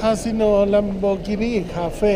คาสิโนลัมโบกินีคาเฟ่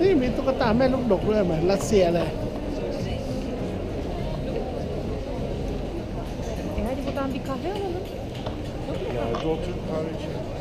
นี่มีตุ๊กตาแม่ลูกดกด้วยเหมือนรัสเซียเลย E hadi buradan bir kahve alalım. Ya Doğu Türk kahve içelim.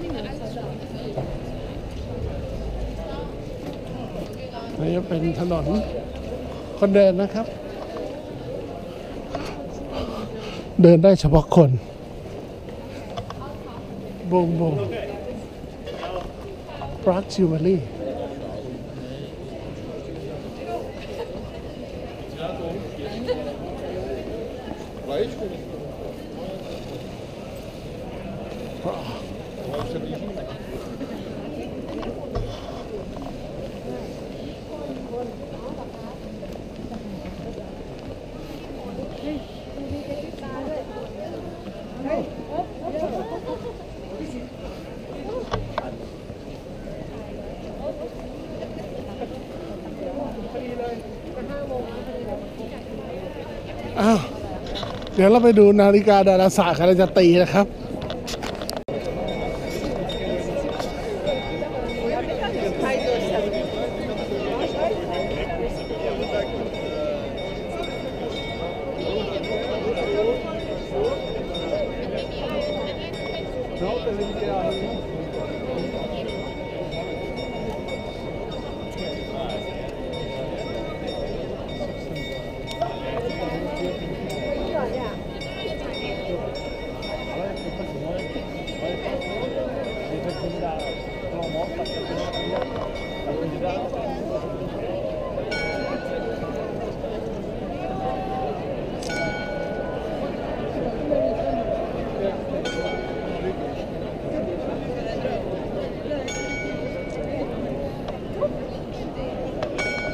นี่จะเป็นถนนคนเดินนะครับ เดินได้เฉพาะคนบงบงปรักจิวเวลรี่ อ้าว เดี๋ยวเราไปดูนาฬิกาดาราศาสตร์กันเราจะตีนะครับ Não, tá vendo que é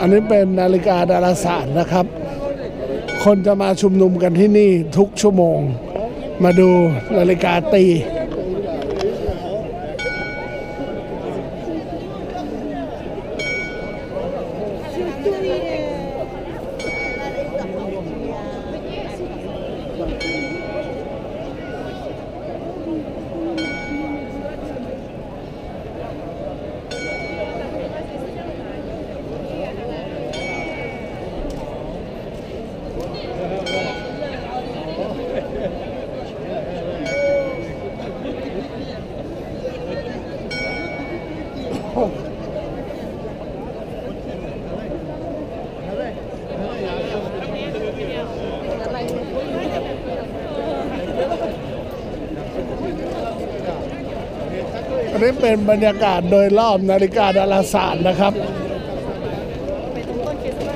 อันนี้เป็นนาฬิกาดาราศาสตร์นะครับ คนจะมาชุมนุมกันที่นี่ทุกชั่วโมง มาดูนาฬิกาตี อันนี้เป็นบรรยากาศโดยรอบนาฬิกาดาราศาสตร์นะครับ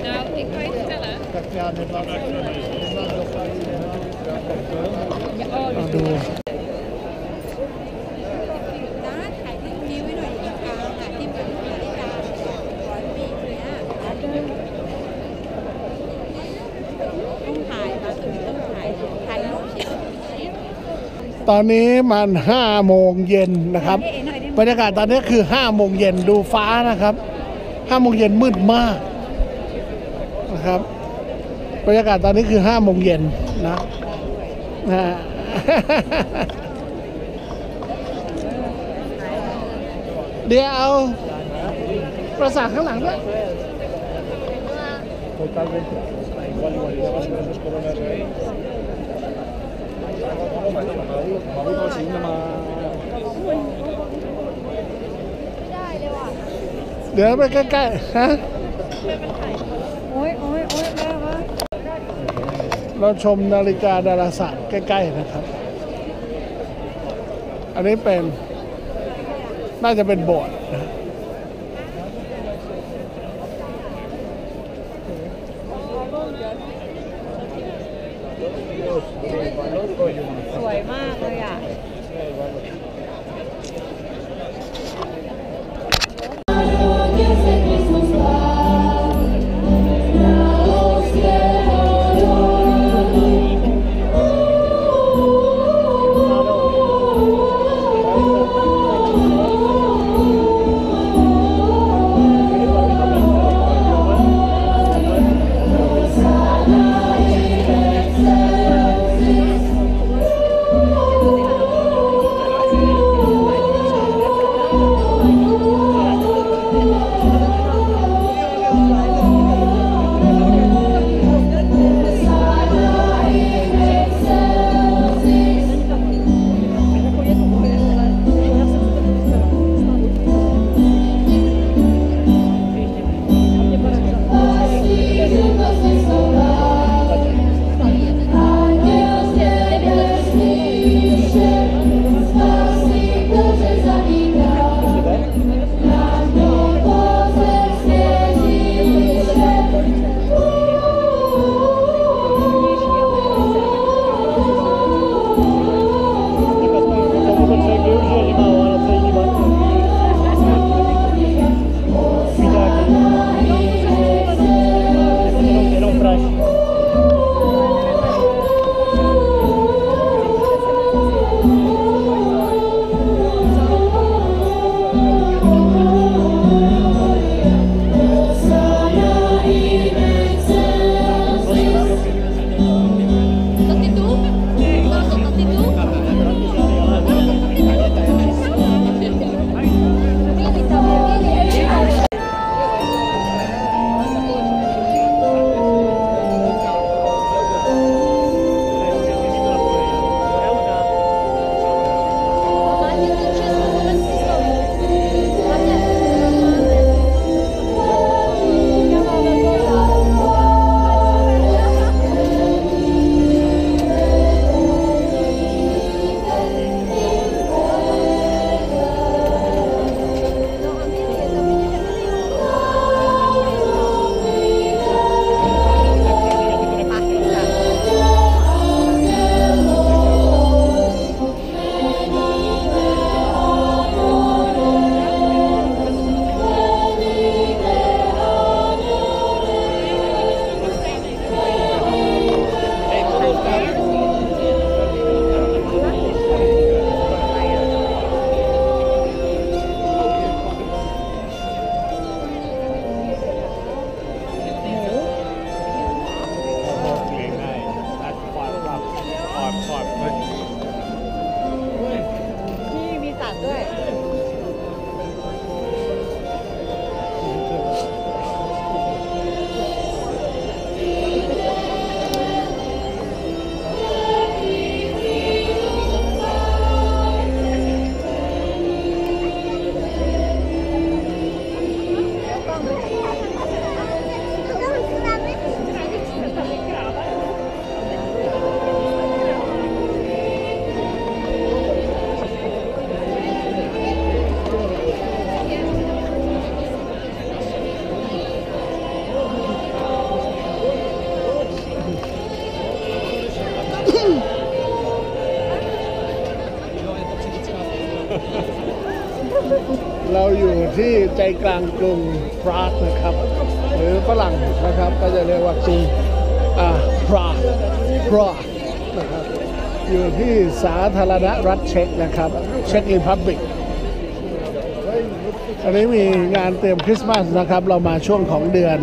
Nou, ik kan je vertellen. มาดู đó ถ่ายที่นิ้วไว้หน่อยนะคะถ่ายที่เป็นนาฬิการ้อยปีเลยอะต้องถ่ายมาถึงต้องถ่ายถ่ายรูปเฉย ตอนนี้มันห้าโมงเย็นนะครับ บรรยากาศตอนนี้คือห้าโมงเย็นดูฟ้านะครับห้าโมงเย็นมืดมากนะครับ บรรยากาศตอนนี้คือห้าโมงเย็นนะนะเดี๋ยวเอาประสาทข้างหลังด้วย Totalmente. Igual, igual, igual, vas a ver los coronas de ahí. Vamos a conseguir una más. เดี๋ยวไปใกล้ๆฮะโอ้ยโอ้ยโอ้ยมามาเราชมนาฬิกาดาราศาสตร์ใกล้ๆนะครับ อันนี้เป็น น่าจะเป็นโบสถ์นะ สวยมาก เลยอะ นี่ ที่ใจกลางกรุงปรากนะครับ หรือฝรั่งนะครับก็จะเรียกว่ากรุงอ่าปรากปรากนะครับอยู่ที่สาธารณรัฐเช็กนะครับ เช็กรีพับบิกอันนี้มีงานเตรียมคริสต์มาสนะครับ เรามาช่วงของเดือน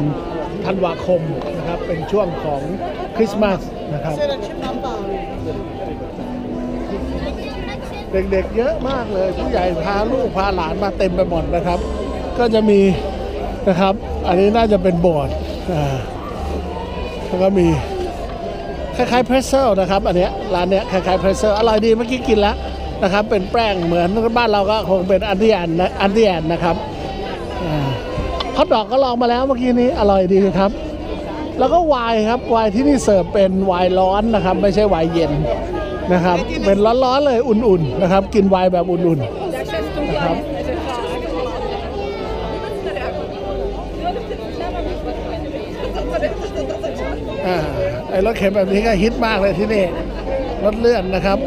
ธันวาคมนะครับ เป็นช่วงของคริสต์มาสนะครับ เด็กๆเยอะมากเลย ผู้ใหญ่พาลูกพาหลานมาเต็มไปหมดนะครับ ก็จะมีนะครับ อันนี้น่าจะเป็นบสถ์อ่าแล้วก็มีคล้ายๆเพรสเซลนะครับอันเนี้ยร้านเนี้ยคล้ายๆเพรสเซลอร่อยดีเมื่อกี้กินแล้วนะครับ เป็นแป้งเหมือนบ้านเราก็คงเป็นอันที่แอนนะอันที่แอนนะครับฮอทดอกก็ลองมาแล้วเมื่อกี้นี้อร่อยดีครับ แล้วก็ไวน์ครับไวน์ที่นี่เสิร์ฟเป็นไวน์ร้อนนะครับ ไม่ใช่ไวน์เย็น นะครับ เป็นร้อนๆเลยอุ่นๆนะครับ กินไวน์แบบอุ่นๆนะครับไอ้รถเข็นแบบนี้ก็ฮิตมากเลยที่นี่รถเลื่อนนะครับ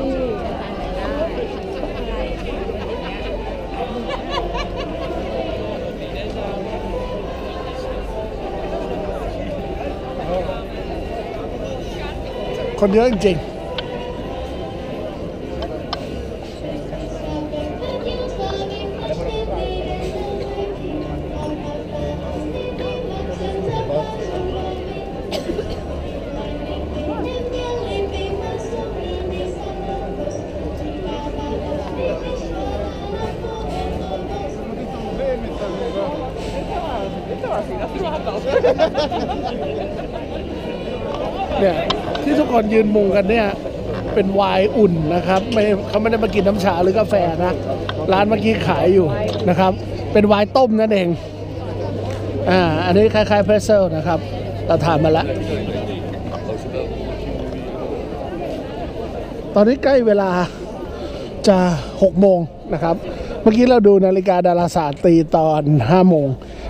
คนเยอะจริง เนี่ยที่ทุกคนยืนมุงกันเนี่ยเป็นไวน์อุ่นนะครับไม่เขาไม่ได้มากินน้ำชาหรือกาแฟนะร้านเมื่อกี้ขายอยู่นะครับ เป็นไวน์ต้มนั่นเองอ่าอันนี้คล้ายๆเพรสเซลนะครับเราทานมาแล้วตอนนี้ใกล้เวลาจะ6โมงนะครับ เมื่อกี้เราดูนาฬิกาดาราศาสตร์ตีตอน5โมง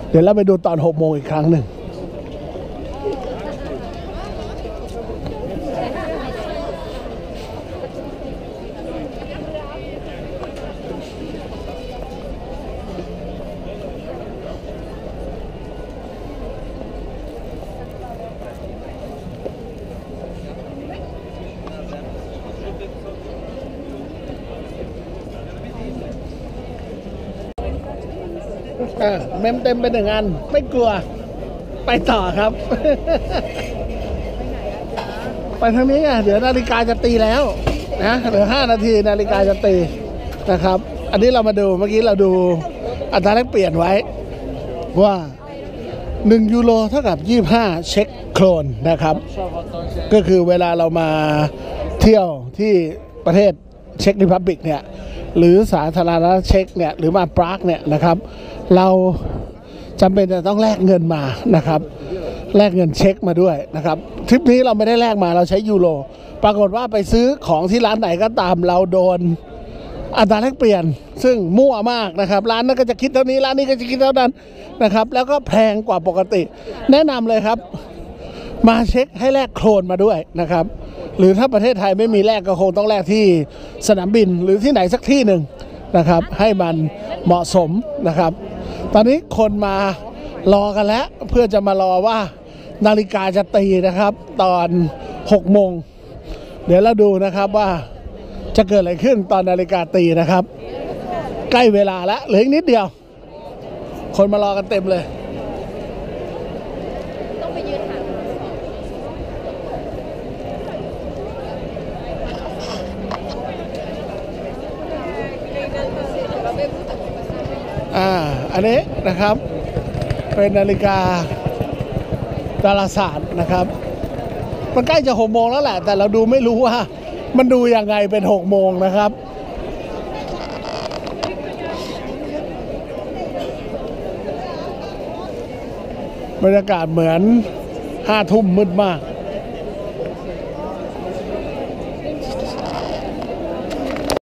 เดี๋ยวเราไปดูตอน6โมงอีกครั้งหนึ่ง อะเมมเต็มไปหนึ่งอัน ไม่กลัว ไปต่อครับ ไปทางนี้อะเดี๋ยวนาฬิกาจะตีแล้วนะเหลือห้านาทีนาฬิกาจะตีนะครับ อันนี้เรามาดูเมื่อกี้เราดูอัตราแลกเปลี่ยนไว้ ว่า1ยูโรเท่ากับ25เช็คโครนนะครับ ก็คือเวลาเรามาเที่ยวที่ประเทศเช็กริพับบิกเนี่ย หรือสาธารณรัฐเช็กเนี่ยหรือมาปรากเนี่ยนะครับ เราจำเป็นจะต้องแลกเงินมานะครับ แลกเงินเช็คมาด้วยนะครับทริปนี้เราไม่ได้แลกมาเราใช้ยูโรปรากฏว่าไปซื้อของที่ร้านไหนก็ตามเราโดนอัตราแลกเปลี่ยน ซึ่งมั่วมากนะครับ ร้านนั้นก็จะคิดเท่านี้ร้านนี้ก็จะคิดเท่านั้นนะครับ แล้วก็แพงกว่าปกติ แนะนำเลยครับ มาเช็คให้แลกโครนมาด้วยนะครับ หรือถ้าประเทศไทยไม่มีแลกก็คงต้องแลกที่สนามบินหรือที่ไหนสักที่หนึ่งนะครับ ให้มันเหมาะสมนะครับ ตอนนี้คนมารอกันแล้ว เพื่อจะมารอว่านาฬิกาจะตีนะครับ ตอน6โมงเดี๋ยวเราดูนะครับว่าจะเกิดอะไรขึ้นตอนนาฬิกาตีนะครับ ใกล้เวลาแล้วเหลืออีกนิดเดียว คนมารอกันเต็มเลย อ่าอันนี้นะครับเป็นนาฬิกาดาราศาสตร์นะครับ มันใกล้จะหกโมงแล้วแหละ แต่เราดูไม่รู้ว่ามันดูยังไงเป็นหกโมงนะครับบรรยากาศเหมือนห้าทุ่มมืดมาก